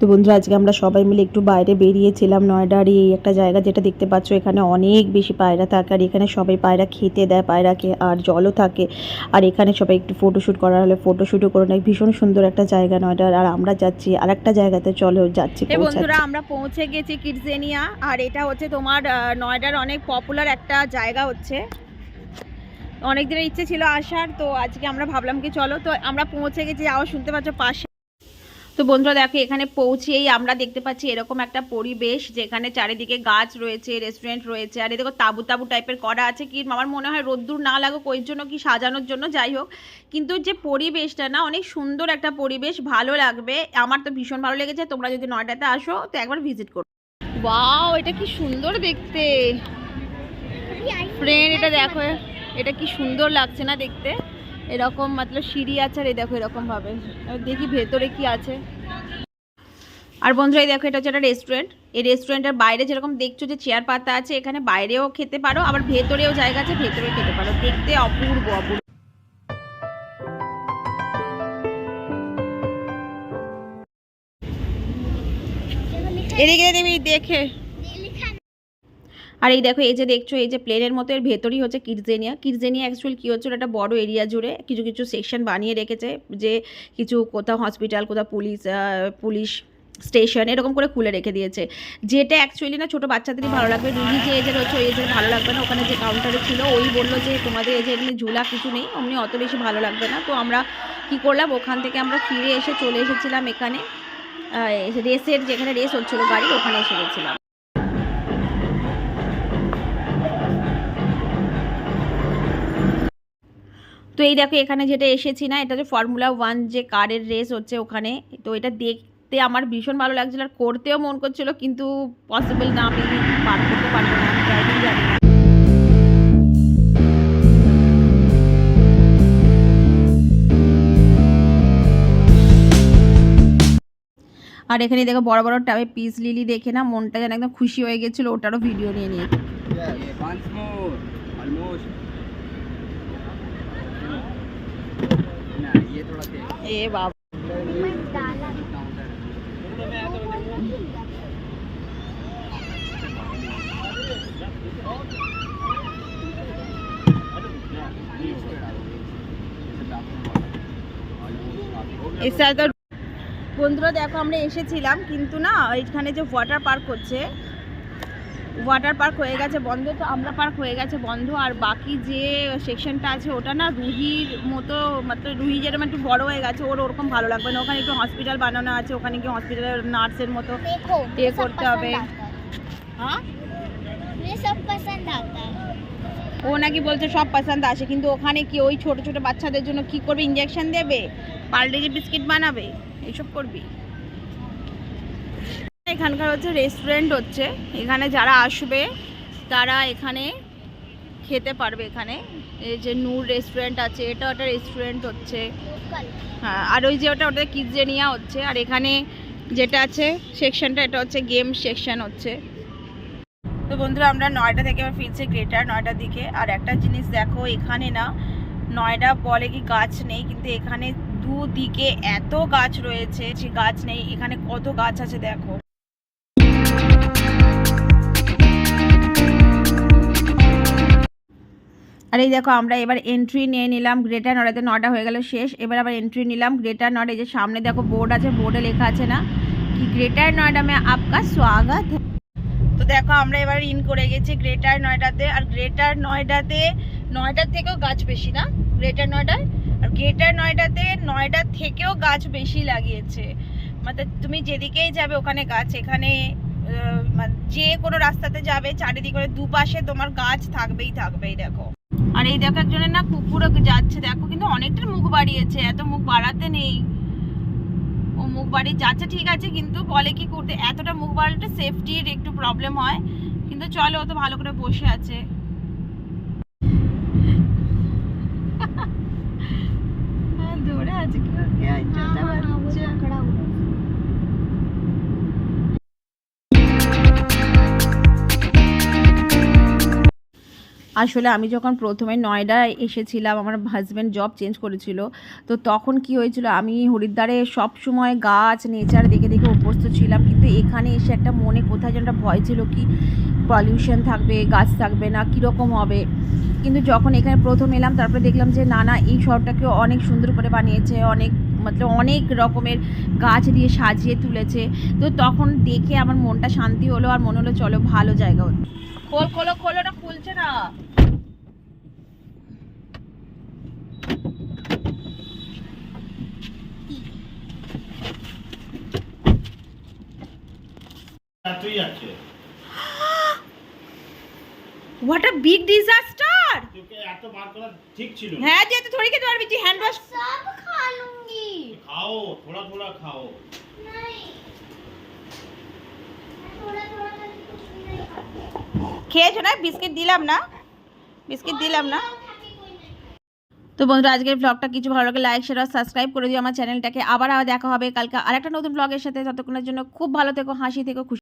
তো বন্ধুরা আজকে আমরা সবাই মিলে একটু বাইরে বেরিয়েছিলাম নয়ডার এই একটা জায়গা যেটা দেখতে পাচ্ছ এখানে অনেক বেশি পায়রা থাকে আর এখানে সবাই পায়রা খেতে দেয় পায়রাকে আর জলও থাকে। আর এখানে সবাই একটু ফটোশ্যুট করার হলে ফটোশ্যুটও করে নেয়। ভীষণ সুন্দর একটা জায়গা নয়ডার। আর আমরা যাচ্ছি আর একটা জায়গাতে চলো যাচ্ছি বন্ধুরা আমরা পৌঁছে গেছি কিডজেনিয়া আর এটা হচ্ছে তোমার নয়ডার অনেক পপুলার একটা জায়গা হচ্ছে। অনেক দিনের ইচ্ছে ছিল আসার তো আজকে আমরা ভাবলাম কি চলো তো আমরা পৌঁছে গেছি আবার শুনতে পাচ্ছ পাশে। তো বন্ধুরা দেখো, এখানে পৌঁছেই আমরা দেখতে পাচ্ছি এরকম একটা পরিবেশ যেখানে চারিদিকে গাছ রয়েছে রেস্টুরেন্ট রয়েছে, আর এদিকে তাবু তাবু টাইপের করা আছে। কি আমার মনে হয় রোদ্দুর না লাগুক, ওই জন্য কি সাজানোর জন্য, যাই হোক। কিন্তু যে পরিবেশটা না, অনেক সুন্দর একটা পরিবেশ, ভালো লাগবে। আমার তো ভীষণ ভালো লেগেছে। তোমরা যদি নয়ডাতে আসো, তো একবার ভিজিট করো। ওয়াও এটা কি সুন্দর দেখতে। ফ্রেন্ড এটা দেখো, এটা কি সুন্দর লাগছে না দেখতে। এরকম মতলব সিঁড়ি আছে আর এই দেখো এরকম ভাবে। দেখি ভেতরে কি আছে। আর বন্ধুরা, এই দেখো এটা হচ্ছে একটা রেস্টুরেন্ট এই রেস্টুরেন্টের বাইরে যেরকম দেখছ যে চেয়ার পাতা আছে, এখানে বাইরেও খেতে পারো, আবার ভেতরেও জায়গা আছে, ভেতরেও খেতে পারো। দেখতে অপূর্ব অপূর্ব। এদিকে দেবী, দেখে। আর এই দেখো, এই যে দেখছ, এই যে প্লেনের মতো এর ভেতরই হচ্ছে কিডজেনিয়া কিডজেনিয়া অ্যাকচুয়াল কী হচ্ছে? একটা বড় এরিয়া জুড়ে কিছু কিছু সেকশন বানিয়ে রেখেছে যে কিছু কোথাও হসপিটাল কোথাও পুলিশ পুলিশ স্টেশন এরকম করে খুলে রেখে দিয়েছে। যেটা অ্যাকচুয়ালি না ছোটো বাচ্চাদেরই ভালো লাগবে। রুহি যে এজের হচ্ছে ওই এজের ভালো লাগবে না, ওখানে যে কাউন্টারে ছিল, ওই বলল যে তোমাদের এজে এমনি ঝুলা কিছু নেই, অমনি অত বেশি ভালো লাগবে না। তো আমরা কি করলাম, ওখান থেকে আমরা ফিরে এসে চলে এসেছিলাম এখানে। রেসের যেখানে রেস হচ্ছিল গাড়ি ওখানে এসে গেছিলাম। তো এই দেখো, এখানে যেটা এসেছি না, এটা যে ফর্মুলা ওয়ান যে কারের রেস হচ্ছে ওখানে। তো এটা দেখতে আমার ভীষণ ভালো লাগছিল আর করতেও মন করছিল, কিন্তু পসিবল না, আমি পার করতে পারব না ড্রাইভিং জানি না। আর এখানে দেখো, বড় বড় টাবে পিস লিলি দেখে না, মনটা যেন একদম খুশি হয়ে গেছিল, ওটারও ভিডিও নিয়ে নিয়েছি এ বাবা। বন্ধুরা দেখো আমরা এসেছিলাম কিন্তু না এখানে যে ওয়াটার পার্ক হচ্ছে ওয়াটার পার্ক হয়ে গেছে বন্ধ তো আমরা পার্ক হয়ে গেছে বন্ধ। আর বাকি যে সেকশনটা আছে ওটা না রুহির মতো মাত্র রুহি যেরকম একটু বড় হয়ে গেছে ওর ওরকম ভালো লাগবে না। ওখানে একটু হসপিটাল বানানো আছে ওখানে গিয়ে হসপিটালের নার্সের মতো ইয়ে করতে হবে। হ্যাঁ? ও নাকি বলছে সব পছন্দ আসে কিন্তু ওখানে কি ওই ছোট ছোট বাচ্চাদের জন্য কি করবে? ইঞ্জেকশন দেবে? পাল্টে যে বিস্কিট বানাবে? এইসব করবি? এখানকার হচ্ছে রেস্টুরেন্ট হচ্ছে। এখানে যারা আসবে, তারা এখানে খেতে পারবে এখানে। এই যে নূর রেস্টুরেন্ট আছে, এটা ওটা রেস্টুরেন্ট হচ্ছে। হ্যাঁ আর ওই যে ওটা ওটা কিডজেনিয়া হচ্ছে। আর এখানে যেটা আছে সেকশনটা এটা হচ্ছে গেম সেকশন হচ্ছে। তো বন্ধুরা, আমরা নয়টা থেকে আবার ফিরছি গ্রেটার নয়টার দিকে। আর একটা জিনিস দেখো, এখানে না, নয়ডা বলে কি গাছ নেই, কিন্তু এখানে দুদিকে এত গাছ রয়েছে, যে গাছ নেই। এখানে কত গাছ আছে দেখো। আর এই দেখো, আমরা এবার এন্ট্রি নিয়ে নিলাম গ্রেটার নয়ডাতে নটা হয়ে গেল শেষ। এবার আবার এন্ট্রি নিলাম গ্রেটার নয়ডা এই যে সামনে দেখো বোর্ড আছে বোর্ডে লেখা আছে না, কি গ্রেটার নয়ডা মে আপকা স্বাগত। তো দেখো, আমরা এবার ইন করে গেছি গ্রেটার নয়ডাতে আর গ্রেটার নয়ডাতে নয়ডার থেকেও গাছ বেশি না? গ্রেটার নয়ডার আর গ্রেটার নয়ডাতে নয়ডার থেকেও গাছ বেশি লাগিয়েছে। মানে তুমি যেদিকেই যাবে ওখানে গাছ, এখানে মানে যে কোনো রাস্তাতে যাবে, চারিদিকে দুপাশে তোমার গাছ থাকবেই থাকবেই, দেখো। আর এই দেখো একজনের না কুকুরও যাচ্ছে। দেখো কিন্তু অনেকটা মুখ বাড়িয়েছে এত মুখ বাড়াতে নেই। ও মুখ বাড়িয়ে যাচ্ছে ঠিক আছে কিন্তু বলে কি করতে এতটা মুখ বাড়ালে সেফটির একটু প্রবলেম হয়। কিন্তু চলো ও তো ভালো করে বসে আছে। হ্যাঁ, ধরে আছে কি আসলে আমি যখন প্রথমে নয়ডা এসেছিলাম, আমার হাজব্যান্ড জব চেঞ্জ করেছিল, তো তখন কি হয়েছিল, আমি হরিদ্বারে সব সময় গাছ নেচার দেখে দেখে অভ্যস্ত ছিলাম, কিন্তু এখানে এসে একটা মনে কোথায় যেন একটা ভয় ছিল কি পলিউশন থাকবে, গাছ থাকবে না, কীরকম হবে। কিন্তু যখন এখানে প্রথম এলাম, তারপরে দেখলাম যে, না না, এই শহরটাকে অনেক সুন্দর করে বানিয়েছে, অনেক, মতলব অনেক রকমের গাছ দিয়ে সাজিয়ে তুলেছে। তো তখন দেখে আমার মনটা শান্তি হলো, আর মনে হলো, চলো ভালো জায়গা হতো খোল খোলো খোলো না খুলছে না। ঠিক হ্যাঁ পারবি হ্যান্ড ওয়াশ খা লুঙ্গি খাও থোড়া থোড়া খাও। থোড়া থোড়া খেয়েছো না? বিস্কিট দিলাম না? বিস্কিট দিলাম না? তো বন্ধুরা, আজকের ব্লগটা কিছু ভালো লাগে লাইক শেয়ার সাবস্ক্রাইব করে দিও আমার চ্যানেলটাকে আবার আবার দেখা হবে কালকে আরেকটা নতুন ব্লগের সাথে। ততক্ষণের জন্য খুব ভালো থেকো, হাসি থেকো, খুশি